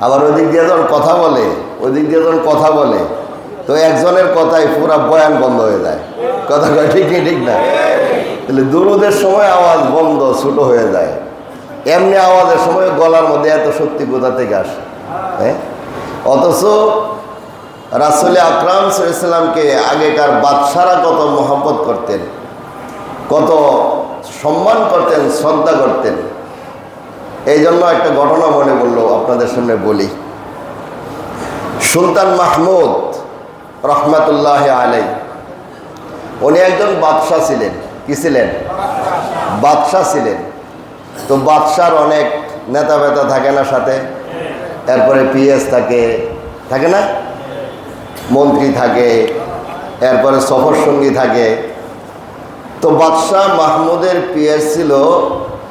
আবার ওই দিক দিয়ে যখন কথা বলে, ওই দিক দিয়ে যখন কথা বলে, তো একজনের কথাই পুরো বয়ান বন্ধ হয়ে যায়। কথা কয়, ঠিক কি, ঠিক না? তাহলে দুরুদের সময় আওয়াজ বন্ধ, ছোট হয়ে যায়। এমনি আওয়াজের সময় গলার মধ্যে এত শক্তি কোথা থেকে আসে? হ্যাঁ? অথচ রাসুল আকরাম সাল্লামকে আগেকার বাদশারা কত মহব্বত করতেন, কত সম্মান করতেন, শ্রদ্ধা করতেন। এই জন্য একটা ঘটনা মনে পড়ল আপনাদের সামনে বলি। সুলতান মাহমুদ রহমাতুল্লাহ আলাই উনি একজন বাদশাহ ছিলেন। কি ছিলেন? বাদশাহ ছিলেন। তো বাদশার অনেক নেতা বেতা থাকে না সাথে। এরপরে পিএস থাকে। থাকে না? মন্ত্রী থাকে। এরপরে সফর সঙ্গী থাকে। তো বাদশাহ মাহমুদের পিএস ছিল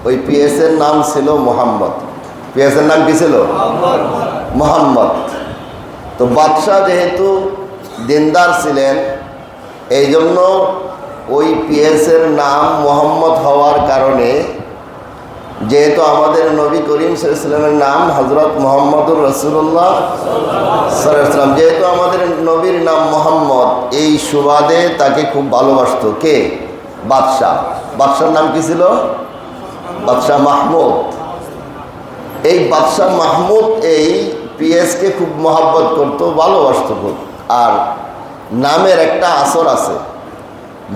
ওই পিএস এর নাম ছিল মোহাম্মদ। পিএস এর নাম কি ছিল? মোহাম্মদ। তো বাদশাহ যেহেতু দিনদার ছিলেন এই জন্য ওই পিএস এর নাম মোহাম্মদ হওয়ার কারণে যেহেতু আমাদের নবী করিম সাল্লামের নাম হজরত মোহাম্মদুর রসুল্লাহ সাল্লাম যেহেতু আমাদের নবীর নাম মোহাম্মদ, এই সুবাদে তাকে খুব ভালোবাসতো কে? বাদশাহ। বাদশার নাম কি ছিল? বাদশাহ মাহমুদ। এই বাদশাহ মাহমুদ এই পিএসকে খুব মহাব্বত করতো, ভালোবাসতো খুব। আর নামের একটা আসর আছে।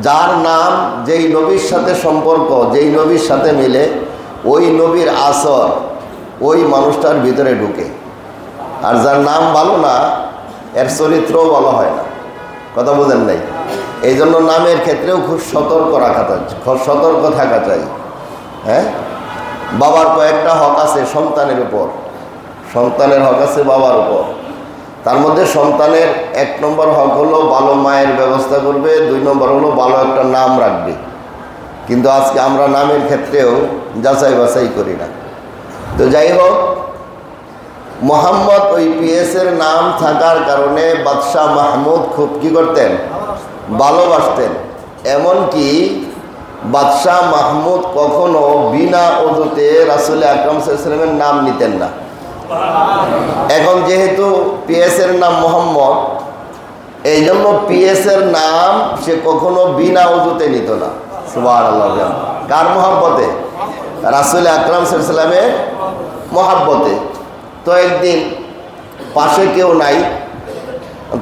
যার নাম যেই নবীর সাথে সম্পর্ক, যেই নবীর সাথে মিলে, ওই নবীর আসর ওই মানুষটার ভিতরে ঢুকে। আর যার নাম ভালো না, এর চরিত্রও ভালো হয় না। কথা বোঝেন নাই? এই জন্য নামের ক্ষেত্রেও খুব সতর্ক রাখা চাই খুব সতর্ক থাকা চাই। হ্যাঁ? বাবার কয়েকটা হক আছে সন্তানের উপর। সন্তানের হক আছে বাবার উপর। তার মধ্যে সন্তানের এক নম্বর হক হলো ভালো মায়ের ব্যবস্থা করবে, দুই নম্বর হলো ভালো একটা নাম রাখবে। কিন্তু আজকে আমরা নামের ক্ষেত্রেও যাচাই বাছাই করি না। তো যাই হোক, মোহাম্মদ ওই পিএসের নাম থাকার কারণে বাদশাহ মাহমুদ খুব কী করতেন? ভালোবাসতেন। এমনকি বাদশাহ মাহমুদ কখনো বিনা অজুতে রাসুল আকরম সাল্লামের নাম নিতেন না। এখন যেহেতু পিএসের নাম মোহাম্মদ এই জন্য পিএসের নাম সে কখনো বিনা অজুতে নিত না। আল্লাহ কার মোহাব্বতে? রাসুল আকরাম সাল্লামের মহাব্বতে। তো একদিন পাশে কেউ নাই,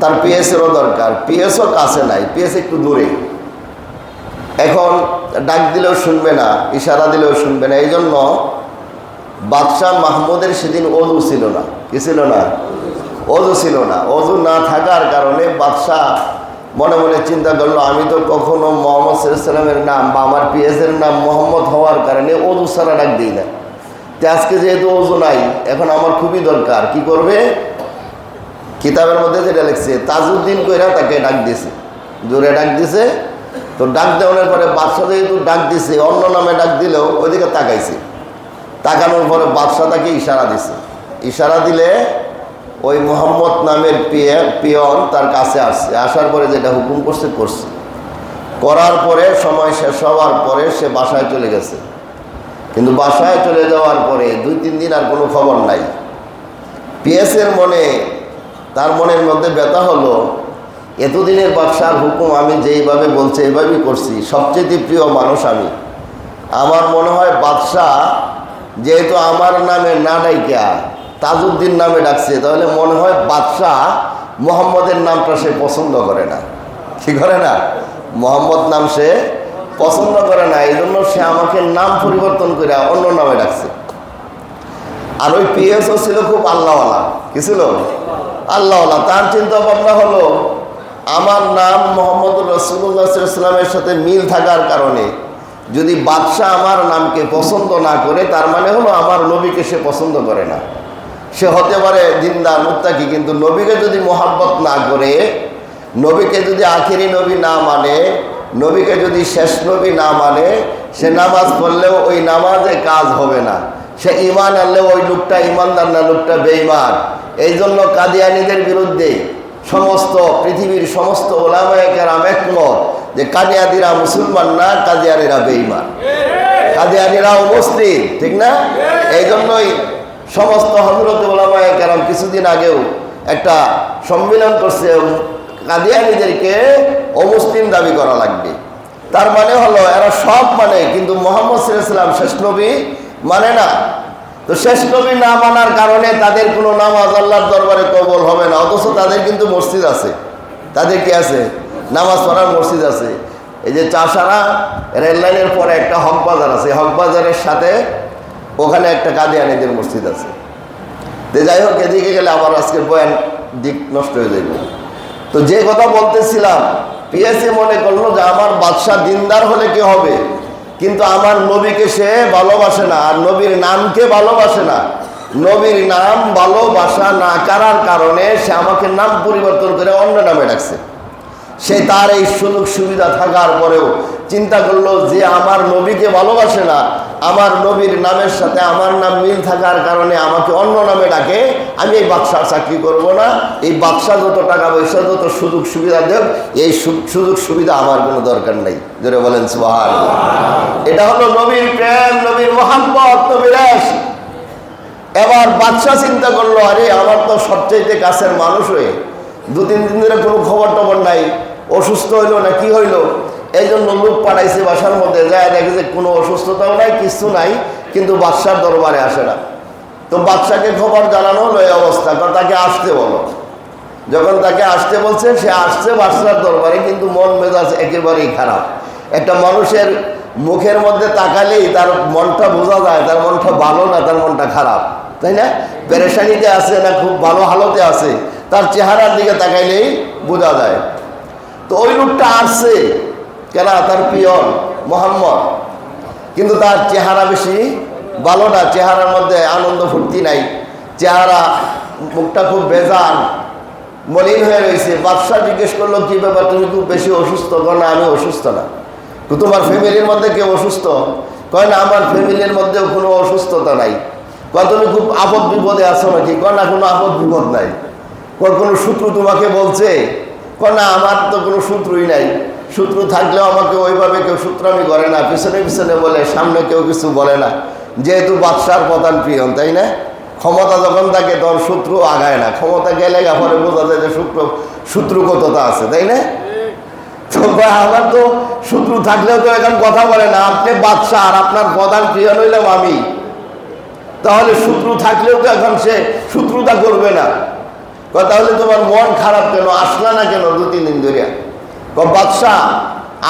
তার পিএসেরও দরকার। পিএসও কাছে নাই, পিএস একটু দূরে। এখন ডাক দিলেও শুনবে না, ইশারা দিলেও শুনবে না এই জন্য বাদশাহ মাহমুদের সেদিন অজু ছিল না। কি ছিল না? অজু ছিল না। অজু না থাকার কারণে বাদশাহ মনে মনে চিন্তা করল, আমি তো কখনো মোহাম্মদ সাল্লামের নাম বা আমার পিএসের নাম মোহাম্মদ হওয়ার কারণে অজু সারা ডাক দিই না। তো আজকে যেহেতু অজু নাই, এখন আমার খুবই দরকার। কি করবে? কিতাবের মধ্যে যেটা লিখছে, তাজউদ্দিন কইরা তাকে ডাক দিছে জোরে ডাক দিছে তো ডাক দেওয়ার পরে বাদশাহ যেহেতু ডাক দিছে, অন্য নামে ডাক দিলেও ওইদিকে তাকাইছে। তাকানোর পরে বাদশাহ তাকে ইশারা দিছে। ইশারা দিলে ওই মোহাম্মদ নামের পিয়ে পিয়ন তার কাছে আসছে। আসার পরে যেটা হুকুম করছে করছে। করার পরে সময় শেষ হওয়ার পরে সে বাসায় চলে গেছে। কিন্তু বাসায় চলে যাওয়ার পরে দুই, তিন দিন আর কোনো খবর নাই। পিএসের মনে তার মনের মধ্যে ব্যথা হলো এতদিনের বাদশার হুকুম আমি যেইভাবে বলছি, এইভাবেই করছি। সবচেয়ে প্রিয় মানুষ আমি। আমার মনে হয় বাদশাহ যেহেতু আমার নামে না ডাইকা, তাজউদ্দিন নামে ডাকছে, তাহলে মনে হয় বাদশাহ মোহাম্মদের নামটা সে পছন্দ করে না। কি করে না? মোহাম্মদ নাম সে পছন্দ করে না এই জন্য সে আমাকে নাম পরিবর্তন করে অন্য নামে ডাকছে। আর ওই পিএসও ছিল খুব আল্লাহওয়ালা। কি ছিল? আল্লাহওয়ালা। তার চিন্তা ভাবনা হলো আমার নাম মোহাম্মদ রসুল্লাহামের সাথে মিল থাকার কারণে যদি বাদশাহ আমার নামকে পছন্দ না করে, তার মানে হলো আমার নবীকে সে পছন্দ করে না। সে হতে পারে দিনদার, মুত্তাকি, কিন্তু নবীকে যদি মোহাব্বত না করে, নবীকে যদি আখেরি নবী না মানে নবীকে যদি শেষ নবী না মানে সে নামাজ পড়লেও ওই নামাজে কাজ হবে না। সে ইমান আনলেও ওই লোকটা ইমানদার না, লোকটা বেইমান এই জন্য কাদিয়ানিদের বিরুদ্ধে সমস্ত পৃথিবীর সমস্ত ওলামায়কের একমত যে কাদিয়াদিরা মুসলমান না কাদিয়ানিরা বেইমান কাদিয়ানিরাও মুসলিম ঠিক না? এই জন্যই সমস্ত হজরত ওলামায় কেরাম কিছুদিন আগেও একটা সম্মেলন করছে কাদিয়ানিদেরকে অমুসলিম দাবি করা লাগবে। তার মানে হলো এরা সব মানে কিন্তু মোহাম্মদ সাল্লাম শেষ নবী মানে না। তো শেষ নবী না মানার কারণে তাদের কোনো নামাজ আল্লাহর দরবারে কবল হবে না। অথচ তাদের কিন্তু মসজিদ আছে। তাদের কি আছে? নামাজ পড়ার মসজিদ আছে। এই যে চাষারা রেল লাইনের পরে একটা হক বাজার আছে। হক বাজারের সাথে ওখানে একটা কাদিয়ানিদের মসজিদ আছে। তো যাই হোক, এদিকে গেলে আমার আজকের বয়ান দিক নষ্ট হয়ে যাবে তো যে কথা বলতেছিলাম, পিএসসি মনে করল যে আমার বাদশাহ দিনদার হলে কি হবে? কিন্তু আমার নবীকে সে ভালোবাসে না, আর নবীর নামকে ভালোবাসে না। নবীর নাম ভালোবাসা না করার কারণে সে আমাকে নাম পরিবর্তন করে অন্য নামে ডাকছে। সে তার এই সুযোগ সুবিধা থাকার পরেও চিন্তা করল যে আমার নবীকে ভালোবাসে না, আমার নবীর নামের সাথে আমার নাম মিল থাকার কারণে আমাকে অন্য নামে ডাকে, আমি এই বাদশার চাকরি করব না, এই বাদশাহ যত টাকা পয়সা, যত সুযোগ সুবিধা দেব, এই সুযোগ সুবিধা আমার কোনো দরকার নেই। জোরে বলেন সুহান এটা হলো নবীর প্রেম, নবীর মোহাম্মত নবীর এবার বাদশাহ চিন্তা করল, আরে আমার তো সবচেয়ে কাছের মানুষ হয়ে দু তিন দিন ধরে কোনো খবর টবর নাই অসুস্থ হইল না কি হইল? এই জন্য লোক পাঠাইছে বাসার মধ্যে, যায় দেখে যে কোনো অসুস্থতাও নাই কিছু নাই, কিন্তু বাদশার দরবারে আসে না। তো বাদশাকে খবর জানানো হলো এই অবস্থা, কারণ তাকে আসতে বলো। যখন তাকে আসতে বলছে, সে আসছে বাদশার দরবারে, কিন্তু মন মেজাজ একেবারেই খারাপ। একটা মানুষের মুখের মধ্যে তাকালেই তার মনটা বোঝা যায়, তার মনটা ভালো না, তার মনটা খারাপ, তাই না? পেরেশানিতে আছে না, খুব ভালো হালতে আছে, তার চেহারার দিকে তাকাইলেই বোঝা যায়। তো ওই লোকটা আসছে কেনা তার পিয়ন মোহাম্মদ। কিন্তু তার চেহারা বেশি ভালো না, চেহারার মধ্যে আনন্দ ফুর্তি নাই। চেহারা, মুখটা খুব বেজান মলিন হয়ে রয়েছে। বাদশাহ জিজ্ঞেস করল, কি ব্যাপার, তুমি খুব বেশি অসুস্থ? না, আমি অসুস্থ না। তো তোমার ফ্যামিলির মধ্যে কেউ অসুস্থ? কয়, না, আমার ফ্যামিলির মধ্যেও কোনো অসুস্থতা নাই। কয়, তুমি খুব আপদ বিপদে আছো নাকি? কয়, না, কোনো আপদ বিপদ নাই। কোনো শত্রু তোমাকে বলছে? না, আমার তো কোনো শত্রুই নাই। শত্রু থাকলেও আমাকে ওইভাবে কেউ সূত্রামি করে না। পিছনে পিছনে বলে, সামনে কেউ কিছু বলে না। যেহেতু বাদশার প্রধান প্রিয় তাই না? ক্ষমতা যখন থাকে, তখন শত্রু আগায় না। ক্ষমতা গেলে পরে বোঝা যায় যে শত্রু কতটা আছে, তাই না? তো আমার তো শত্রু থাকলেও তো এখন কথা বলে না। আপনি বাদশাহ আর আপনার প্রধান প্রিয় হইলাম আমি। তাহলে শত্রু থাকলেও তো এখন সে শত্রুতা করবে না। তাহলে তোমার মন খারাপ কেন? আসলা না কেন দু তিন দিন ধরে কয়, বাদশাহ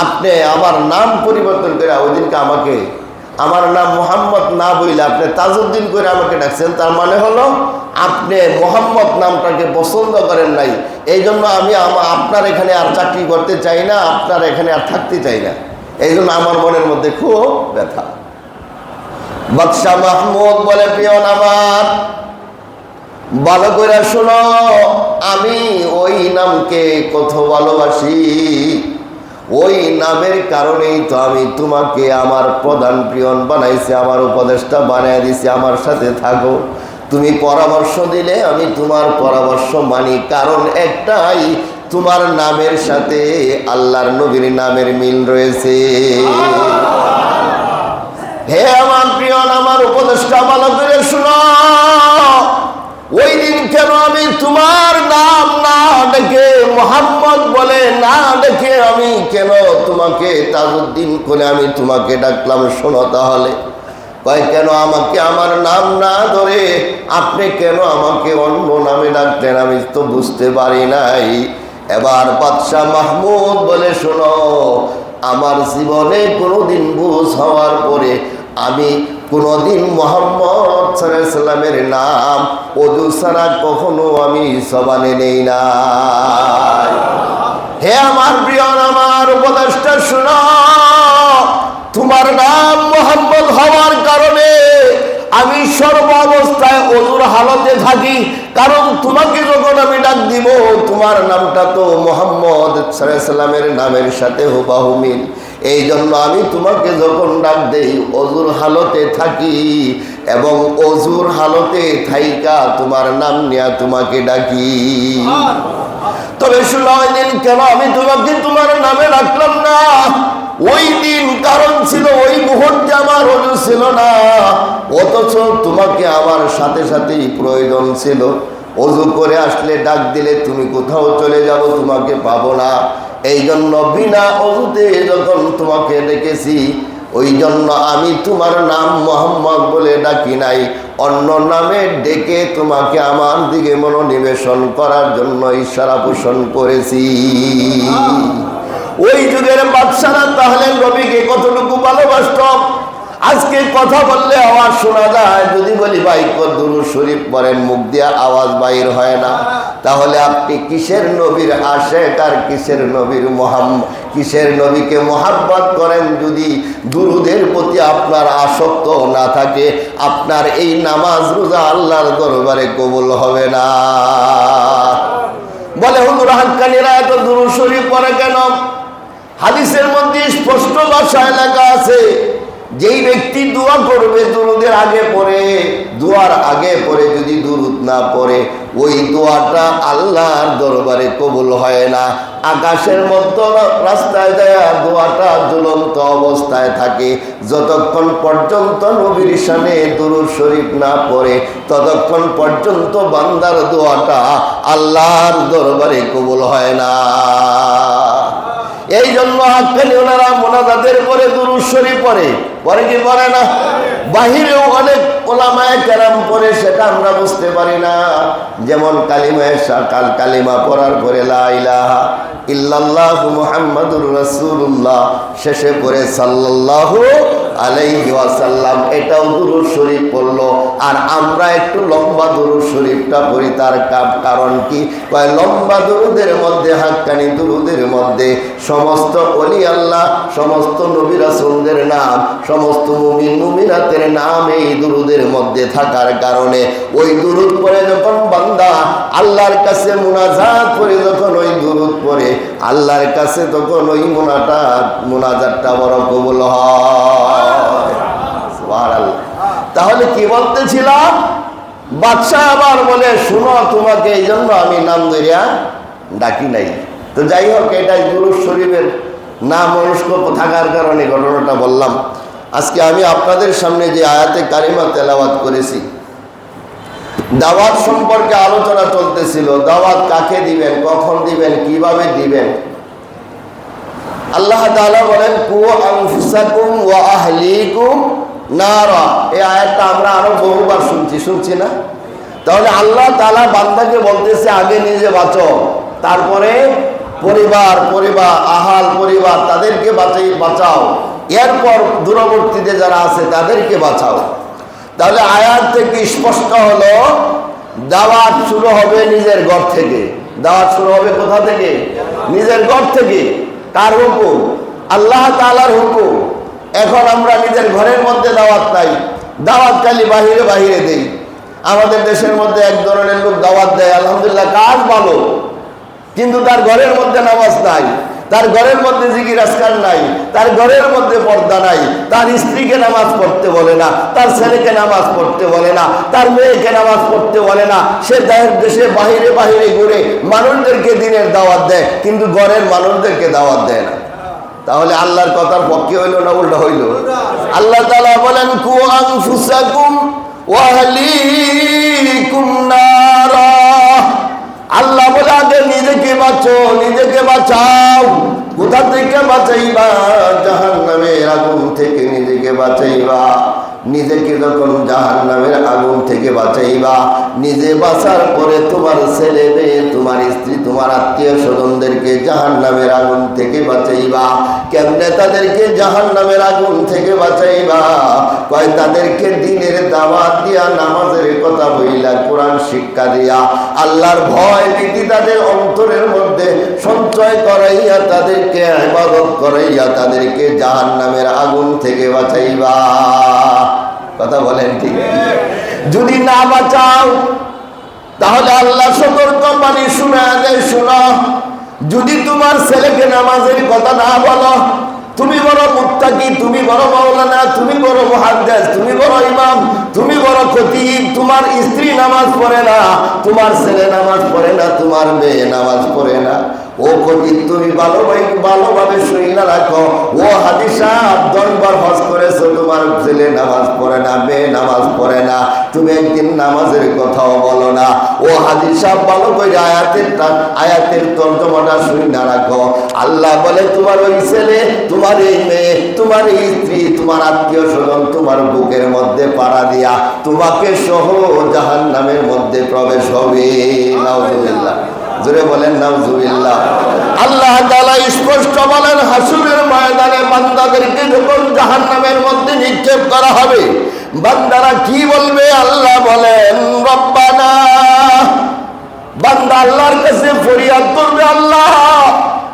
আপনি আমার নাম পরিবর্তন করে ওই দিনকে আমাকে আমার নাম মোহাম্মদ না বইলে আপনি তাজউদ্দিন করে আমাকে ডাকছেন তার মানে হলো আপনি মোহাম্মদ নামটাকে পছন্দ করেন নাই। এই জন্য আমি আপনার এখানে আর চাকরি করতে চাই না আপনার এখানে আর থাকতে চাই না। এই জন্য আমার মনের মধ্যে খুব ব্যথা। বাদশাহ মাহমুদ বলে প্রিয় আমার ভালো করে শোনো, আমি ওই নামকে কত ভালোবাসি। ওই নামের কারণেই তো আমি তোমাকে আমার প্রধান প্রিয়ন বানাইছি, আমার উপদেশটা বানিয়ে দিছি, আমার সাথে থাকো। তুমি পরামর্শ দিলে আমি তোমার পরামর্শ মানি, কারণ একটাই, তোমার নামের সাথে আল্লাহর নবীর নামের মিল রয়েছে। হে আমার প্রিয় আমার উপদেশটা ভালো করে শুনো। ওই দিন কেন আমি তোমার নাম না ডেকে মোহাম্মদ বলে না ডেকে আমি কেন তোমাকে তাজউদ্দিন করে আমি তোমাকে ডাকলাম? শোনো তাহলে। কয়, কেন আমাকে আমার নাম না ধরে আপনি কেন আমাকে অন্য নামে ডাকলেন? আমি তো বুঝতে পারি নাই। এবার বাদশাহ মাহমুদ বলে, শোনো, আমার জীবনে কোনোদিন বুঝ হওয়ার পরে আমি কোনোদিন মোহাম্মদ সাল্লামের নাম অদু ছাড়া কখনো আমি সবানে নেই না হে আমার প্রিয় আমার উপদেষ্টা, শোনো। তোমার নাম মোহাম্মদ হওয়ার কারণে আমি সর্ব অবস্থায় অজুর হালতে থাকি। কারণ তোমাকে যখন আমি ডাক দিব, তোমার নামটা তো মোহাম্মদ সাল্লামের নামের সাথে হুবাহু মিল। এই জন্য আমি তোমাকে যখন ডাক দেই, অজুর হালতে থাকি এবং অজুর হালতে থাইকা তোমার নাম নিয়ে তোমাকে ডাকি। তবে শুনো ওই দিন কেন আমি তোমাকে তোমার নামে ডাকলাম না? ওই দিন কারণ ছিল, ওই মুহূর্তে আমার অজু ছিল না। অথচ তোমাকে আমার সাথে সাথেই প্রয়োজন ছিল। অজু করে আসলে ডাক দিলে তুমি কোথাও চলে যাব তোমাকে পাবো না। এই জন্য বিনা অজুতে যখন তোমাকে ডেকেছি ওই জন্য আমি তোমার নাম মোহাম্মদ বলে ডাকি নাই। অন্য নামে ডেকে তোমাকে আমার দিকে মনোনিবেশন করার জন্য ইশারা পোষণ করেছি। ওই যুগের বাদশারা তাহলে নবীকে কতটুকু ভালোবাসত? আজকে কথা বললে আওয়াজ শোনা যায়। যদি বলি, ভাই কদ্দুরু শরীফ পরেন মুখ দিয়া আওয়াজ বাইর হয় না? তাহলে আপনি কিসের নবীর আশেক আর কিসের নবীর মোহাম্মদ? কিসের নবীকে মোহাব্বত করেন? যদি দুরুদের প্রতি আপনার আসক্ত না থাকে, আপনার এই নামাজ রোজা আল্লাহর দরবারে কবুল হবে না। বলে, হুজুর, হাক্কানিরা এত দুরু শরীফ পরে কেন? হাদিসের মধ্যে স্পষ্ট ভাষায় লেখা আছে যেই ব্যক্তি দোয়া করবে দুরুদের আগে পড়ে, দোয়ার আগে পড়ে, যদি দুরুদ না পড়ে, ওই দোয়াটা আল্লাহর দরবারে কবুল হয় না। আকাশের মতো রাস্তায় দেয়া দোয়াটা ঝুলন্ত অবস্থায় থাকে। যতক্ষণ পর্যন্ত নবীর সামনে দুরুদ শরীফ না পড়ে, ততক্ষণ পর্যন্ত বান্দার দোয়াটা আল্লাহর দরবারে কবুল হয় না। এই জন্য হাক্কানি ওনারা মোনাজাতের পরে দুরুশ্বরী পরে পরে কি পরে না? বাহিরেও অনেক ওলামায় কেরাম পরে সেটা আমরা বুঝতে পারি না। যেমন কালিমায় কাল কালিমা পড়ার পরে লাইলাহা ইল্লাল্লাহু মুহাম্মাদুর রাসূলুল্লাহ, শেষে পরে সাল্লাল্লাহু আলাইহি ওয়াসাল্লাম, এটাও দুরুদ শরীফ পড়ল আর আমরা একটু লম্বা দুরুদ শরীফটা পড়ি তার কারণ কি? কয়, লম্বা দুরুদের মধ্যে হাক্কানি দুরুদের মধ্যে, সমস্ত অলি আল্লাহ, সমস্ত নবী রাসূলদের নাম, সমস্ত মুমিন মুমিনাতের নাম এই দুরুদের মধ্যে থাকার কারণে, ওই দুরুদ পড়ে যখন বান্দা আল্লাহর কাছে মুনাজাত করে যখন ওই দুরুদ পড়ে, আল্লাহর কাছে তখন ওই মোনাটা মুনাজাতটা বড় কবুল হয়। তাহলে কি বলতেছিলাম? বাদশাহ আবার বলে, শুনো, তোমাকে এই জন্য আমি নাম ধরিয়া ডাকি নাই। তো যাই হোক, এটাই গুরু শরীফের না মনস্ক থাকার কারণে ঘটনাটা বললাম। আজকে আমি আপনাদের সামনে যে আয়াতে কারিমা তেলাওয়াত করেছি দাওয়াত সম্পর্কে আলোচনা চলতেছিল। দাওয়াত কাকে দিবেন, কখন দিবেন, কীভাবে দিবেন? আল্লাহ বলেন আগে নিজে তারপরে পরিবার পরিবার, আহাল পরিবার, তাদেরকে বাঁচাও। এরপর দূরবর্তীতে যারা আছে, তাদেরকে বাঁচাও। তাহলে আয়াত থেকে স্পষ্ট হলো, দাওয়াত শুরু হবে নিজের ঘর থেকে। দাওয়াত শুরু হবে কোথা থেকে? নিজের ঘর থেকে। কার হুকুম? আল্লাহ তালার হুকুম। এখন আমরা নিজের ঘরের মধ্যে দাওয়াত নাই দাওয়াত খালি বাহিরে বাহিরে দেই। আমাদের দেশের মধ্যে এক ধরনের লোক দাওয়াত দেয়। আলহামদুলিল্লাহ কাজ ভালো। কিন্তু তার ঘরের মধ্যে নামাজ নাই। তার ঘরের মধ্যে জিকির আসকার নাই, তার ঘরের মধ্যে পর্দা নাই, তার স্ত্রীকে নামাজ পড়তে বলে না, তার ছেলেকে নামাজ পড়তে বলে না, তার মেয়েকে নামাজ পড়তে বলে না। সে দেশের দেশে বাহিরে বাহিরে ঘুরে মানুষদেরকে দিনের দাওয়াত দেয়, কিন্তু ঘরের মানুষদেরকে দাওয়াত দেয় না। তাহলে আল্লাহর কথার পক্ষে হইল না উল্টা হইল? আল্লাহ বলেন কু আনফুসাকুম ওয়া আহলিকুম নারা আল্লাহ বলে আগে নিজেকে বাঁচো নিজেকে বাঁচাও কোথা থেকে বাঁচাইবা জাহান নামের আগুন থেকে নিজেকে বাঁচাইবা নিজেকে যখন জাহান নামের আগুন থেকে বাঁচাইবা, নিজে বাঁচার পরে তোমার ছেলে মেয়ে তোমার স্ত্রী, তোমার আত্মীয় স্বজনদেরকে জাহান নামের আগুন থেকে বাঁচাইবা। কেমনে তাদেরকে জাহান নামের আগুন থেকে বাঁচাইবা? কয়, তাদেরকে দিনের দাওয়াত দিয়া, নামাজের কথা বইলা, কোরআন শিক্ষা দিয়া। আল্লাহর ভয় ভীতি তাদের অন্তরের মধ্যে সঞ্চয় করাইয়া তাদেরকে করাইয়া তাদেরকে জাহান নামের আগুন থেকে বাঁচাইবা। কথা বলেন ঠিক যদি না বাঁচাও, তাহলে আল্লাহ সতর্ক বাণী শোনা যায়, শোনো। যদি তোমার ছেলেকে নামাজের কথা না বলো তুমি বড় মুত্তাকি, তুমি বড় মাওলানা, তুমি বড় মহাদ্দেশ তুমি বড় ইমাম, তুমি বড় ক্ষতি তোমার স্ত্রী নামাজ পড়ে না, তোমার ছেলে নামাজ পড়ে না, তোমার মেয়ে নামাজ পড়ে না। ও খতিব তুমি ভালোভাবে ভালোভাবে শুইনা রাখো। ও হজ তোমার ছেলে নামাজ পড়ে না, মেয়ে নামাজ পড়ে না। তুমি একদিন নামাজের কথাও বলো না। ও হাদিসা, ভালো করে আয়াতের আয়াতের তর্জমাটা শুইনা রাখো। আল্লাহ বলে, তোমার ওই ছেলে, তোমার এই মেয়ে, তোমার এই স্ত্রী, তোমার আত্মীয় স্বজন তোমার বুকের মধ্যে পাড়া দিয়া, তোমাকে সহ জাহান নামের মধ্যে প্রবেশ হবে। নাউজুবিল্লাহ। জোরে বলেন, নাউজুবিল্লাহ। আল্লাহ তাআলা স্পষ্ট বলেন, হাসুরের ময়দানে বান্দাদেরকে যখন জাহান্নামের মধ্যে নিক্ষেপ করা হবে। বান্দারা কি বলবে? আল্লাহ বলেন, রব্বানা। বান্দা আল্লাহর কাছে ফরিয়াদ করবে, আল্লাহ,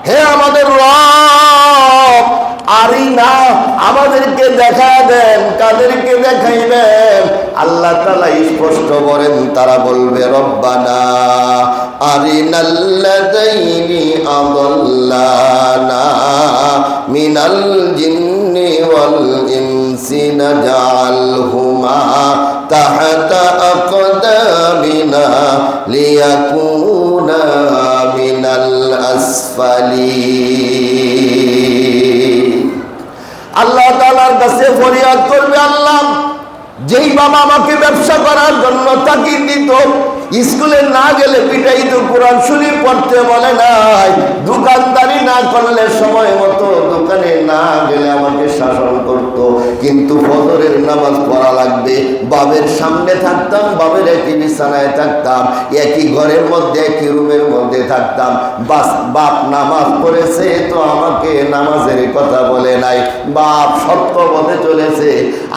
হে আমাদের রব আরি না আমাদেরকে দেখা দেন, কাদেরকে দেখাইবেন? আল্লাহ তালা স্পষ্ট বলেন, তারা বলবে, রব্বানা আরিনাল্লাযাইনি আদাল্লানা মিনাল জিন্নি ওয়াল ইনসি নাজআলহুমা তাহতা আকদামিনা লিয়াকুনা মিনাল আসফালিন আল্লাহ তালার কাছে ফরিয়াদ করবে, আল্লাহ, যেই বাবা আমাকে ব্যবসা করার জন্য তাকিয়ে দিত, স্কুলে না গেলে পিটাইত কোরআন শুনি পড়তে বলে নাই দোকানদারি না করলে সময় মতো দোকানে না গেলে আমাকে শাসন করত। কিন্তু ফজরের নামাজ পড়া লাগবে। বাবের সামনে থাকতাম, বাবের একই বিছানায় থাকতাম, একই ঘরের মধ্যে, একই রুমের মধ্যে থাকতাম। বাস, বাপ নামাজ পড়েছে তো আমাকে নামাজের কথা বলে নাই। বাপ সত্য পথে চলেছে,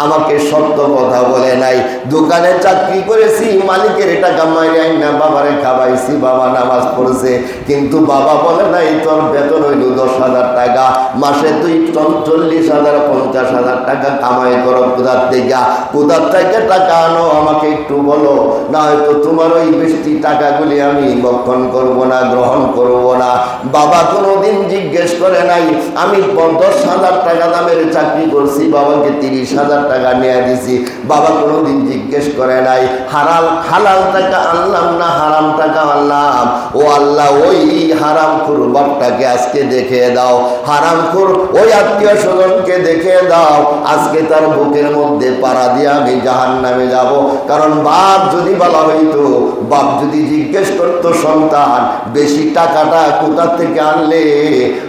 আমাকে সত্য কথা বলে নাই। দোকানে চাকরি করেছি, মালিকের টাকা আইন না বাবারে খাওয়াইছি, বাবা নামাজ পড়ছে। কিন্তু বাবা বলে নাই, তোর বেতন হইল দশ হাজার টাকা। মাসে তুই চল্লিশ হাজার, পঞ্চাশ হাজার টাকা কামাই করো কোথার থেকে। কোথার থেকে টাকা আনো, আমাকে একটু বলো। না হয়তো তোমার ওই বৃষ্টি টাকাগুলি আমি বক্ষণ করব না, গ্রহণ করব না। বাবা কোনোদিন জিজ্ঞেস করে নাই, আমি দশ হাজার টাকা চাকরি করছি, বাবাকে তিরিশ হাজার টাকা নিয়ে দিছি। বাবা কোনোদিন জিজ্ঞেস করে নাই, হারাল, হালাল টাকা আনলাম না হারাম টাকা আনলাম? ও আল্লাহ, ওই হারাম খুর বাপটাকে আজকে দেখে দাও। হারাম খুর ওই আত্মীয় স্বজনকে দেখে দাও। আজকে তার বুকের মধ্যে পাড়া দিয়ে আমি জাহান নামে যাব। কারণ বাপ যদি বলা হইতো, বাপ যদি জিজ্ঞেস করতো, সন্তান, বেশি টাকাটা কোথা থেকে আনলে?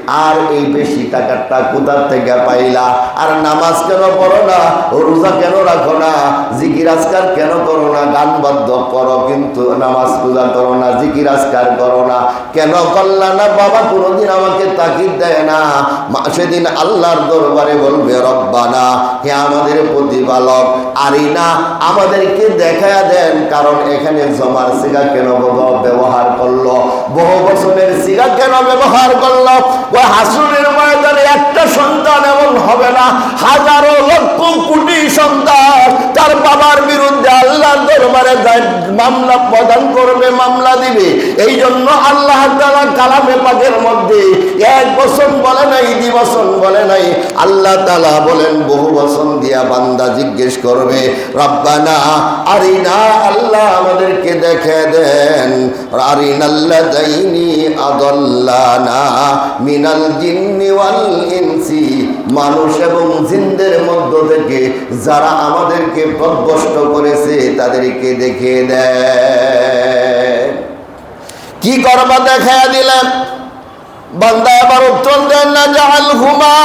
আর এই বেশি টাকাটা কোথার থেকে পাইলা? আর নামাজ কেন পড়ো না? রোজা কেন রাখো না? জিকির আজকার কেন করো না? গান বাদ্য করো কিন্তু নামাজ পূজা করো না, জিকির আজকার করো না। কেন করলা না? বাবা কোনোদিন আমাকে তাকিদ দেয় না। সেদিন আল্লাহর দরবারে বলবে, রব্বানা, হে আমাদের প্রতিপালক আরি না আমাদেরকে দেখা দেন, কারণ এখানে জমার সিগা কেন ব্যবহার করল? বহু বছরের সিগা কেন ব্যবহার করল? ওই হাসুরের ময়দানে একটা সন্তান এমন হবে না। হাজারো লক্ষ কোটি সন্তান তার বাবার বিরুদ্ধে আল্লাহর দরবারে মামলা প্রদান করবে, মামলা দিবে। এই জন্য আল্লাহ কালামে পাকের মধ্যে এক বছর বলে নাই দিবসন বলে নাই। আল্লাহ তাআলা বলেন, বহু বছর দিয়া বান্দা জিজ্ঞেস করবে, রব্বানা আরিনা, আল্লাহ আমাদেরকে দেখে দেন। আরিনাল্লাযাইনি আদাল্লানা মিনাল জিন্নি ওয়াল ইনসি মানুষ এবং জিন্দের মধ্য থেকে যারা আমাদেরকে প্রভ্রষ্ট করেছে, তাদেরকে দেখে দেয় কি করবা দেখা দিলেন? বান্দা আবার উত্তর দেন না জাহাল হুমা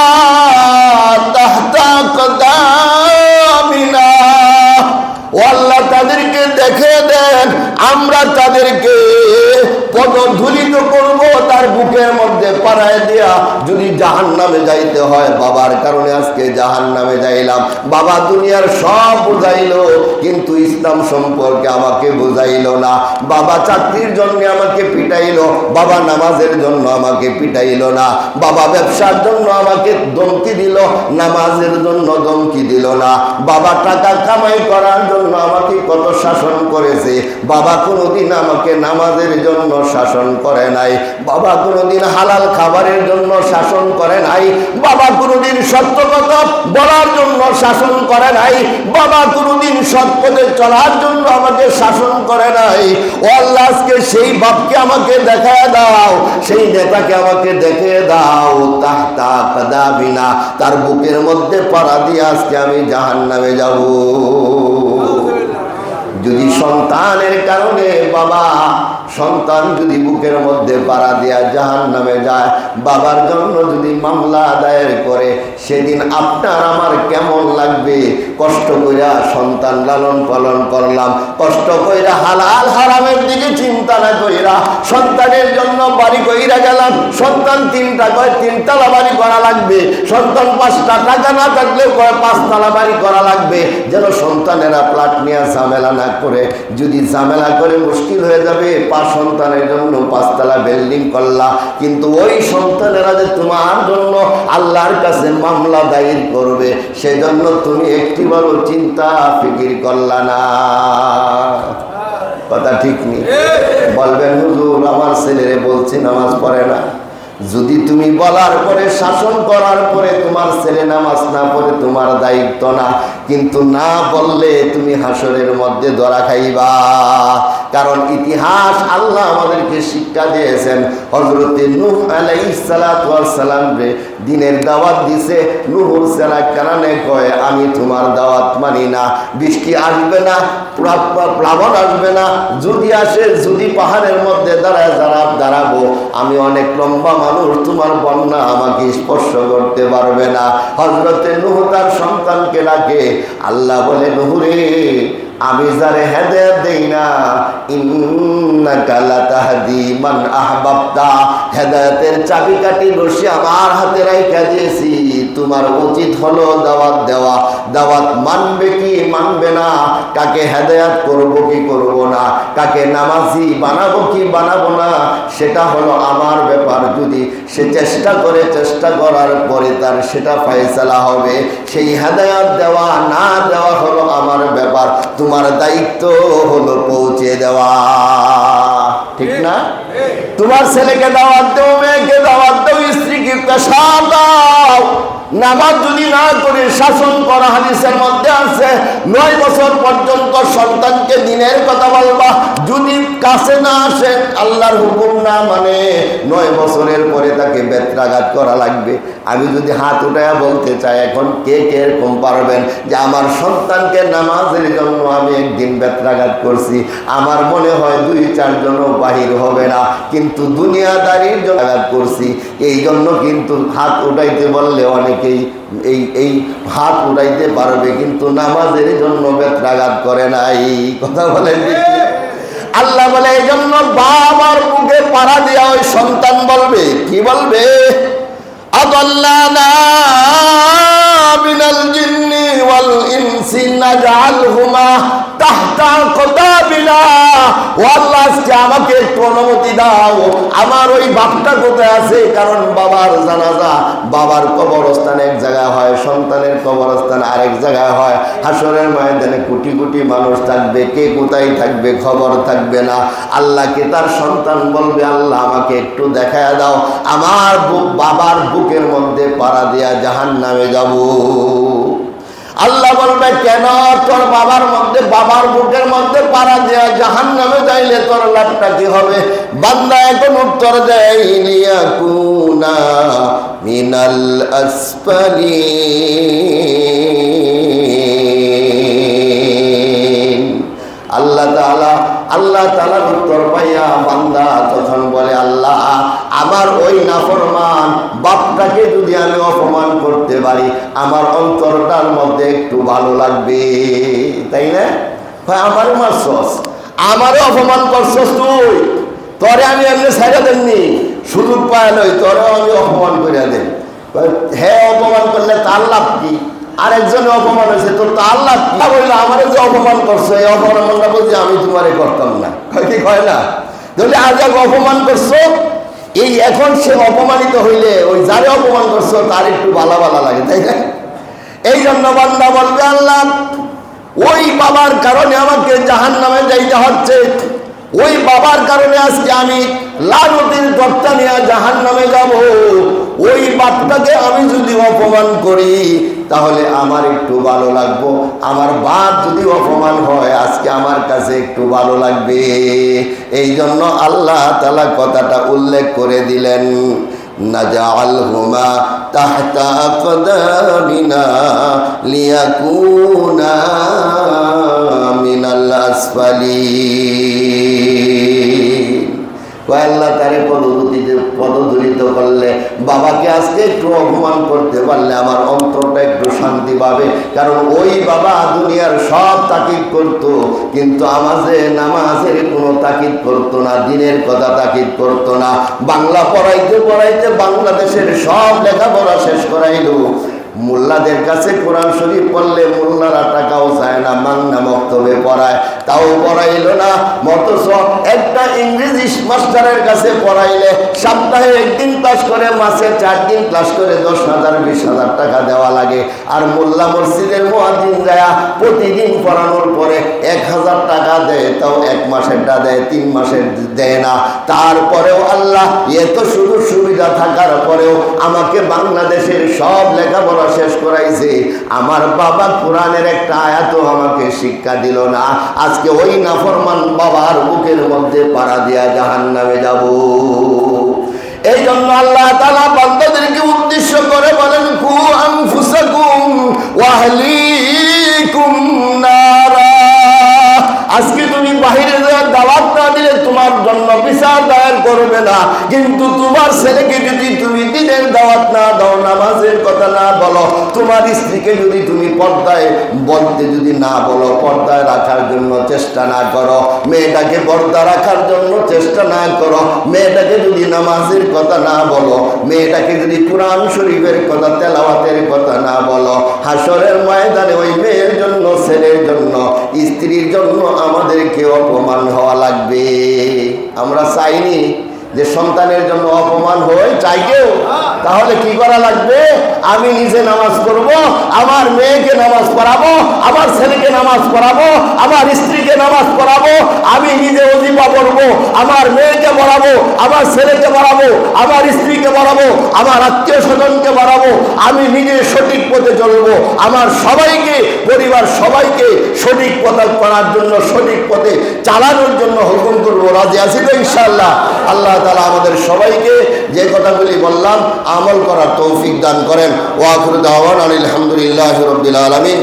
জাহান নামে যাইতে হয়। বাবার কারণে আজকে জাহান নামে যাইলাম। বাবা দুনিয়ার সব বুঝাইলো, কিন্তু ইসলাম সম্পর্কে আমাকে বুঝাইলো না। বাবা চাকরির জন্য আমাকে পিটাইলো, বাবা নামাজের জন্য আমাকে পিটাইলো না। বাবা ব্যবসার জন্য আমাকে ধমকি দিল, নামাজের জন্য ধমকি দিল না। বাবা টাকা কামাই করার জন্য আমাকে কত শাসন করেছে। বাবা কোনোদিন আমাকে নামাজের জন্য শাসন করে নাই। বাবা কোনোদিন হালাল খাবারের জন্য শাসন করে নাই। বাবা কোনোদিন সত্য কথা বলার জন্য শাসন করে নাই। বাবা কোনোদিন সৎ পথে চলার জন্য আমাকে শাসন করে নাই। ও আল্লাহ আজকে সেই বাপকে আমাকে দেখায় দাও সেই নেতাকে আমাকে দেখে দাও। তাহতা কাদা বিনা তার বুকের মধ্যে পাড়া দিয়ে আজকে আমি জাহান নামে যাব যদি সন্তানের কারণে বাবা সন্তান যদি বুকের মধ্যে পাড়া দিয়া জাহান নামে যায়, বাবার জন্য যদি মামলা দায়ের করে, সেদিন আপনার আমার কেমন লাগবে? কষ্ট কইরা সন্তান লালন পালন করলাম। কষ্ট কইরা হালাল হারামের দিকে চিন্তা না কইরা সন্তানের জন্য বাড়ি কইরা গেলাম। সন্তান তিনটা কয়, তিনতলা বাড়ি করা লাগবে। সন্তান পাঁচটা টাকা না থাকলে কয়, পাঁচতলা বাড়ি করা লাগবে। যেন সন্তানেরা প্লাট নিয়ে ঝামেলা না করে, যদি ঝামেলা করে মুশকিল হয়ে যাবে সন্তানের জন্য পাঁচতলা বিল্ডিং করলা। কিন্তু ওই সন্তানেরা যে তোমার জন্য আল্লাহর কাছে মামলা দায়ের করবে, সেজন্য তুমি একটিবারও চিন্তা ফিকির করলা না। কথা ঠিক নেই। বলবেন, হুজুর, আমার ছেলেরে বলছি নামাজ পড়ে না। যদি তুমি বলার পরে, শাসন করার পরে তোমার ছেলে নামাজ না পড়ে, তোমার দায়িত্ব না। কিন্তু না বললে তুমি হাসরের মধ্যে ধরা খাইবা। কারণ ইতিহাস আল্লাহ আমাদেরকে শিক্ষা দিয়েছেন হজরতে নূহ আলাইসালাম দিনের দাওয়াত দিছে, নুহুর সেনা কারণে কয়, আমি তোমার দাওয়াত মানি না। বৃষ্টি আসবে না প্লা- প্লা- প্লাবন আসবে না। যদি আসে, যদি পাহাড়ের মধ্যে দাঁড়ায় দাঁড়া দাঁড়াবো, আমি অনেক লম্বা মানুষ, তোমার বন্যা আমাকে স্পর্শ করতে পারবে না। হজরতে নুহ তার সন্তানকে ডাকে আল্লাহ বলে নুহুরে আমি যারে হেদায়েত দেই না, ইন্নাকা লাতাহদি মান আহবাবতা। হেদায়েতের চাবিকাঠি রশি আমার হাতে রাইখা দিয়েছি। তোমার উচিত হলো দাওয়াত দেওয়া। দাওয়াত মানবে কি মানবে না? কাকে হেদায়াত করব কি করব না? কাকে নামাজি বানাবো কি বানাবো না? সেটা হলো আমার ব্যাপার। যদি সে চেষ্টা করে চেষ্টা করার পরে তার সেটা ফয়সালা হবে। সেই হেদায়াত দেওয়া না দেওয়া হলো আমার ব্যাপার। তোমার দায়িত্ব হলো পৌঁছে দেওয়া। ঠিক না? তোমার ছেলেকে দাওয়াত দেও, মেয়েকে দাওয়াত দেও, স্ত্রীকে পেশা দাও। নামাজ যদি না করে শাসন করা হাদিসের মধ্যে আছে, নয় বছর পর্যন্ত সন্তানকে দিনের কথা বলবা। যদি কাছে না আসে, আল্লাহর হুকুম না মানে নয় বছরের পরে তাকে বেত্রাঘাত করা লাগবে। আমি যদি হাত উঠায়া বলতে চাই, এখন কে কে এরকম পারবেন যে আমার সন্তানকে নামাজের জন্য আমি একদিন বেত্রাঘাত করছি? আমার মনে হয় দুই চারজনও বাহির হবে না, কিন্তু দুনিয়াদারির জন্য আঘাত করছি। এই জন্য কিন্তু হাত উঠাইতে বললে অনেকেই এই এই হাত উঠাইতে পারবে, কিন্তু নামাজের জন্য বেত্রাঘাত করে না এই কথা বলেন আল্লাহ বলে এই জন্য বাবার মুখে পাড়া দেওয়া ওই সন্তান বলবে। কি বলবে? আদাল্লানা من জিন্নি والإنس نجعلهما تحت قدابنا والله আজকে আমাকে একটু অনুমতি দাও। আমার ওই বাপটা কোথায় আছে? কারণ বাবার জানাজা, বাবার কবরস্থান এক জায়গায় সন্তানের কবরস্থান আরেক জায়গায় হয়। হাসরের ময়দানে কোটি কোটি মানুষ থাকবে, কে কোথায় থাকবে খবর থাকবে না। আল্লাহকে তার সন্তান বলবে, আল্লাহ, আমাকে একটু দেখা দাও। আমার বাবার বুকের মধ্যে পাড়া দেয়া জাহান নামে যাব। আল্লাহ বলবে, কেন তোর বাবার মধ্যে, বাবার বুকের মধ্যে পাড়া দেয়া জাহান নামে যাইলে তোর লাভটা কি হবে? বান্দা এখন উত্তর দেয় মিনাল আসফালিন। আল্লাহ তাআলা, আল্লাহ তাআলার উত্তর পাইয়া বান্দা তখন বলে, আল্লাহ আমার ওই নাফরমান বাপটাকে যদি আমি অপমান করতে পারি, আমার অন্তরটার মধ্যে একটু ভালো লাগবে। তাই না? ভাই আমার মারছস আমারও অপমান করছস তুই। তরে আমি এমনি ছাইরা দেননি। সুযোগ পায় নই, তরেও আমি অপমান করে দেন। হ্যাঁ অপমান করলে তার লাভ কি? আরেকজনে অপমান হয়েছে, তোর তো আল্লাহ কি? বলল আমার যে অপমান করছ, এই অপমানটা বলছে আমি তোমারে করতাম না। কি কয় না? যদি আজ অপমান করছ এই এখন সে অপমানিত হইলে ওই যারে অপমান করছ, তার একটু ভালো ভালো লাগে, তাই না? এই জন্য বান্দা বলবে, আল্লাহ, ওই বাবার কারণে আমাকে জাহান নামে যাইতে হচ্ছে। ওই বাবার কারণে আজকে আমি লালতির গর্তা নিয়ে জাহান নামে যাব। ওই বাপটাকে আমি যদি অপমান করি তাহলে আমার একটু ভালো লাগবো আমার বাপ যদি অপমান হয় আজকে আমার কাছে একটু ভালো লাগবে এই জন্য আল্লাহ তালা কথাটা উল্লেখ করে দিলেন نجعلهما تحت أقدامنا ليكونا من الأسفلين আল্লাহ তারে করলে বাবাকে আজকে একটু অপমান করতে পারলে আমার অন্তরটা একটু শান্তি পাবে। কারণ ওই বাবা দুনিয়ার সব তাকিদ করত, কিন্তু আমাজে নামাজের কোনো তাকিদ করতো না, দিনের কথা তাকিদ করতো না। বাংলা পড়াইতে পড়াইতে বাংলাদেশের সব লেখাপড়া শেষ করাইলো। মোল্লাদের কাছে কোরআন শরীফ পড়লে মোল্লারা টাকাও চায় না মাংনা মক্তবে পড়ায়। তাও পড়াইলো না মতস একটা ইংরেজি মাস্টারের কাছে পড়াইলে সপ্তাহে একদিন ক্লাস করে, মাসে চার দিন ক্লাস করে দশ হাজার, বিশ হাজার টাকা দেওয়া লাগে। আর মোল্লা মসজিদের মহাদিন দেয়া প্রতিদিন পড়ানোর পরে এক হাজার টাকা তাও এক মাসেরটা দেয়, তিন মাসের দেয় না। তারপরেও আল্লাহ, এত সুযোগ সুবিধা থাকার পরেও আমাকে বাংলাদেশের সব লেখাপড়া শেষ করাইছে। আমার বাবা কোরআনের একটা আয়াতও আমাকে শিক্ষা দিল না। আজকে ওই নাফরমান বাবার বুকের মধ্যে পাড়া দিয়া জাহান নামে যাব। এই জন্য আল্লাহ তালা বান্দাদেরকে উদ্দেশ্য করে বলেন, কু আনফুসাকুম ওয়াহলিকুম নারা। আজকে বাহিরে দেওয়ার দাওয়াত না দিলে তোমার জন্য বিচার দায়ের করবে না। কিন্তু তোমার ছেলেকে যদি তুমি দিনের দাওয়াত না দাও, নামাজের কথা না বলো, তোমার স্ত্রীকে যদি তুমি পর্দায় বলতে যদি না বলো, পর্দায় রাখার জন্য চেষ্টা না করো, মেয়েটাকে পর্দা রাখার জন্য চেষ্টা না করো, মেয়েটাকে যদি নামাজের কথা না বলো, মেয়েটাকে যদি কোরআন শরীফের কথা, তেলাওয়াতের কথা না বলো হাসরের ময়দানে ওই মেয়ের জন্য, ছেলের জন্য, স্ত্রীর জন্য আমাদেরকে অপমান হওয়া লাগবে। আমরা চাইনি যে সন্তানের জন্য অপমান হয়, চাই কেউ? তাহলে কি করা লাগবে? আমি নিজে নামাজ পড়ব, আমার মেয়েকে নামাজ পড়াবো, আমার ছেলেকে নামাজ পড়াবো, আমার স্ত্রীকে নামাজ পড়াবো, আমি নিজে অজিপা পড়ব, আমার মেয়েকে পড়াবো, আমার ছেলেকে পড়াবো, আমার স্ত্রীকে পড়াবো, আমার আত্মীয় স্বজনকে পড়াবো, আমি নিজে সঠিক পথে চলবো, আমার সবাইকে, পরিবার সবাইকে সঠিক পথে করার জন্য, সঠিক পথে চালানোর জন্য হুকুম করব। রাজি আছি তো ইনশাল্লাহ আল্লাহ তালা আমাদের সবাইকে যে কথাগুলি বললাম আমল করার তৌফিক দান করেন। ওয়াকুর দাওয়ান আলহামদুলিল্লাহ রবিল আলমিন।